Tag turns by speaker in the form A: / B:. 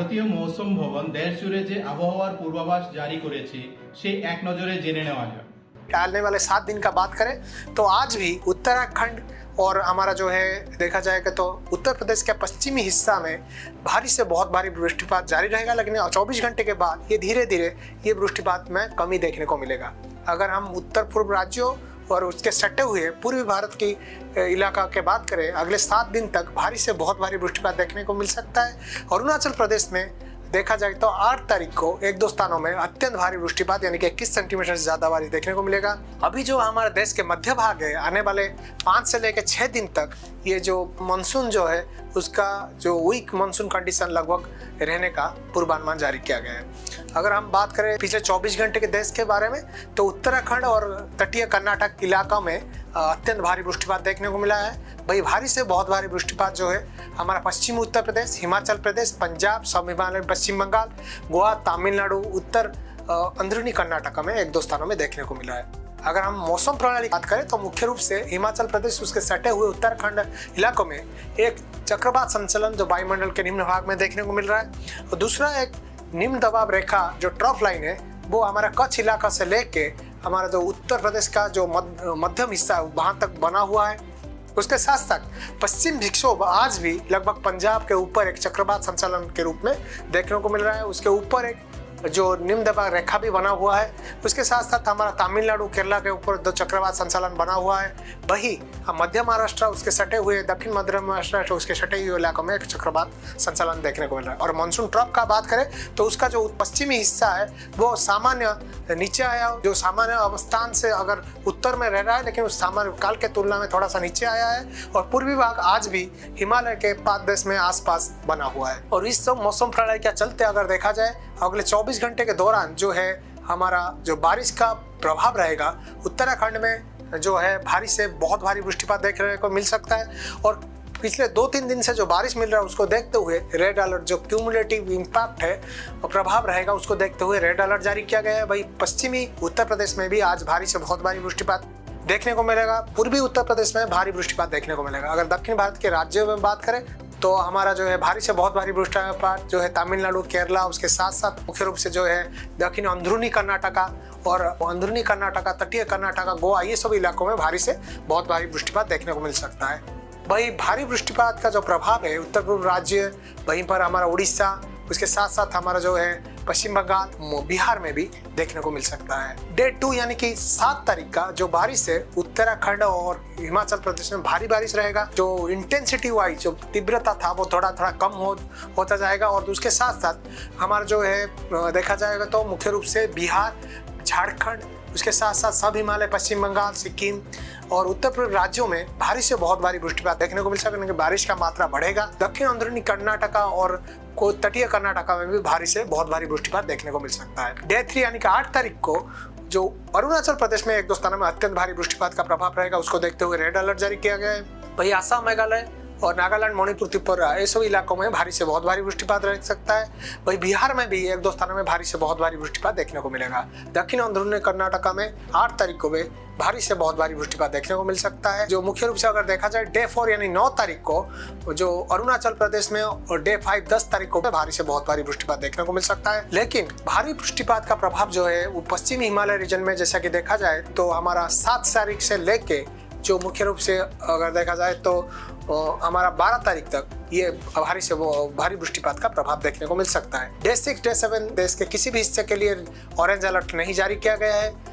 A: ভারতীয় মৌসুম ভবন দেশ জুড়ে যে আবহাওয়ার পূর্বাভাস জারি করেছে সেই এক নজরে জেনে নেওয়া যাক
B: आने वाले सात दिन का बात करें तो आज भी उत्तराखंड और हमारा जो है देखा जाएगा तो उत्तर प्रदेश के पश्चिमी हिस्सा में भारी से बहुत भारी वृष्टिपात जारी रहेगा लेकिन 24 घंटे के बाद ये धीरे धीरे ये वृष्टिपात में कमी देखने को मिलेगा अगर हम उत्तर पूर्व राज्यों और उसके सटे हुए पूर्वी भारत की इलाका के बात करें, अगले सात दिन तक भारी से बहुत भारी वृष्टिपात देखने को मिल सकता है। अरुणाचल प्रदेश में देखा जाए तो आठ तारीख को एक दो स्थानों में अत्यंत भारी वृष्टिपात, यानी कि इक्कीस सेंटीमीटर से ज़्यादा बारिश देखने को मिलेगा। अभी जो हमारे देश के मध्य भाग है, आने वाले पाँच से लेकर छह दिन तक ये जो मानसून जो है, उसका जो वीक मानसून कंडीशन लगभग रहने का पूर्वानुमान जारी किया गया है। अगर हम बात करें पिछले 24 घंटे के देश के बारे में तो उत्तराखंड और तटीय कर्नाटक इलाका में अत्यंत भारी वृष्टिपात देखने को मिला है। भाई, भारी से बहुत भारी वृष्टिपात जो है हमारा पश्चिमी उत्तर प्रदेश, हिमाचल प्रदेश, पंजाब, सब हिमालय, पश्चिम बंगाल, गोवा, तमिलनाडु, उत्तर अंदरूनी कर्नाटका में एक दो स्थानों में देखने को मिला है। अगर हम मौसम प्रणाली की बात करें तो मुख्य रूप से हिमाचल प्रदेश उसके सटे हुए उत्तराखंड इलाकों में एक चक्रवात संचलन जो वायुमंडल के निम्न भाग में देखने को मिल रहा है। और दूसरा एक निम्न दबाव रेखा जो ट्रॉफ लाइन है, वो हमारा कच्छ इलाका से लेके हमारा जो उत्तर प्रदेश का जो मध्यम हिस्सा है वहाँ तक बना हुआ है। उसके साथ साथ पश्चिम विक्षोभ आज भी लगभग पंजाब के ऊपर एक चक्रवात संचालन के रूप में देखने को मिल रहा है। उसके ऊपर एक जो निम्न दबाव रेखा भी बना हुआ है, उसके साथ साथ हमारा तमिलनाडु, केरला के ऊपर दो चक्रवात संचालन बना हुआ है। वही मध्य महाराष्ट्र, उसके सटे हुए दक्षिण मध्य महाराष्ट्र, उसके सटे हुए इलाकों में एक चक्रवात संचालन देखने को मिल रहा है। और मानसून ट्रफ का बात करें तो उसका जो पश्चिमी हिस्सा है, वो सामान्य नीचे आया। जो सामान्य अवस्थान से अगर उत्तर में रह रहा है, लेकिन उस सामान्य काल के तुलना में थोड़ा सा नीचे आया है, और पूर्वी भाग आज भी हिमालय के पाद देश में आसपास बना हुआ है। और इस मौसम प्रणाली के चलते अगर देखा जाए, अगले 24 घंटे के दौरान जो है हमारा जो बारिश का प्रभाव रहेगा, उत्तराखंड में जो है भारी से बहुत भारी वृष्टिपात देखने को मिल सकता है और पिछले दो तीन दिन से जो बारिश मिल रहा है उसको देखते हुए रेड अलर्ट जो क्यूमुलेटिव इम्पैक्ट है, और प्रभाव रहेगा उसको देखते हुए रेड अलर्ट जारी किया गया है। भाई पश्चिमी उत्तर प्रदेश में भी आज भारी से बहुत भारी वृष्टिपात देखने को मिलेगा। पूर्वी उत्तर प्रदेश में भारी वृष्टिपात देखने को मिलेगा। अगर दक्षिण भारत के राज्यों में बात करें तो हमारा जो है भारी से बहुत भारी वृष्टिपात जो है तमिलनाडु, केरला, उसके साथ साथ मुख्य रूप से जो है दक्षिण अंदरूनी कर्नाटका और अंदरूनी कर्नाटका, तटीय कर्नाटका, गोवा, ये सब इलाकों में भारी से बहुत भारी वृष्टिपात देखने को मिल सकता है। वही भारी वृष्टिपात का जो प्रभाव है उत्तर पूर्व राज्य, वहीं पर हमारा उड़ीसा उसके साथ साथ हमारा जो है पश्चिम बंगाल बिहार में भी देखने को मिल सकता है। डे टू यानी कि सात तारीख का जो बारिश है, उत्तराखंड और हिमाचल प्रदेश में भारी बारिश रहेगा। जो इंटेंसिटी वाइज जो तीव्रता था, वो थोड़ा थोड़ा कम हो, होता जाएगा और उसके साथ साथ हमारा जो है देखा जाएगा तो मुख्य रूप से बिहार, झारखंड, उसके साथ साथ सब हिमालय, पश्चिम बंगाल, सिक्किम और उत्तर पूर्व राज्यों में भारी से बहुत भारी वृष्टिपात देखने को मिल सकता है बारिश का मात्रा बढ़ेगा। दक्षिण अंदरूनी कर्नाटका और को तटीय कर्नाटका में भी भारी से बहुत भारी वृष्टिपात देखने को मिल सकता है। डे थ्री यानी कि आठ तारीख को जो अरुणाचल प्रदेश में एक दो स्थानों में अत्यंत भारी वृष्टिपात का प्रभाव रहेगा, उसको देखते हुए रेड अलर्ट जारी किया गया है। वही आसाम मेघालय और नागालैंड, मणिपुर, त्रिपुरा, ये सब इलाकों में भारी से बहुत भारी वृष्टिपात रह सकता है। वही बिहार में भी एक दो स्थानों में भारी से बहुत भारी वृष्टिपात देखने को मिलेगा। दक्षिण अंदरूनी कर्नाटका में आठ तारीख को भी भारी से बहुत भारी वृष्टिपात देखने को मिल सकता है, जो मुख्य रूप से अगर देखा जाए, डे फोर यानी नौ तारीख को, जो अरुणाचल प्रदेश में और डे फाइव दस तारीख को भारी से बहुत भारी वृष्टिपात देखने को मिल सकता है। लेकिन भारी वृष्टिपात का प्रभाव जो है, वो पश्चिमी हिमालय रीजन में, जैसा कि देखा जाए तो हमारा सात तारीख से लेके जो मुख्य रूप से अगर देखा जाए तो हमारा 12 तारीख तक ये भारी से भारी वृष्टिपात का प्रभाव देखने को मिल सकता है। डे सिक्स डे सेवन देश के किसी भी हिस्से के लिए ऑरेंज अलर्ट नहीं जारी किया गया है।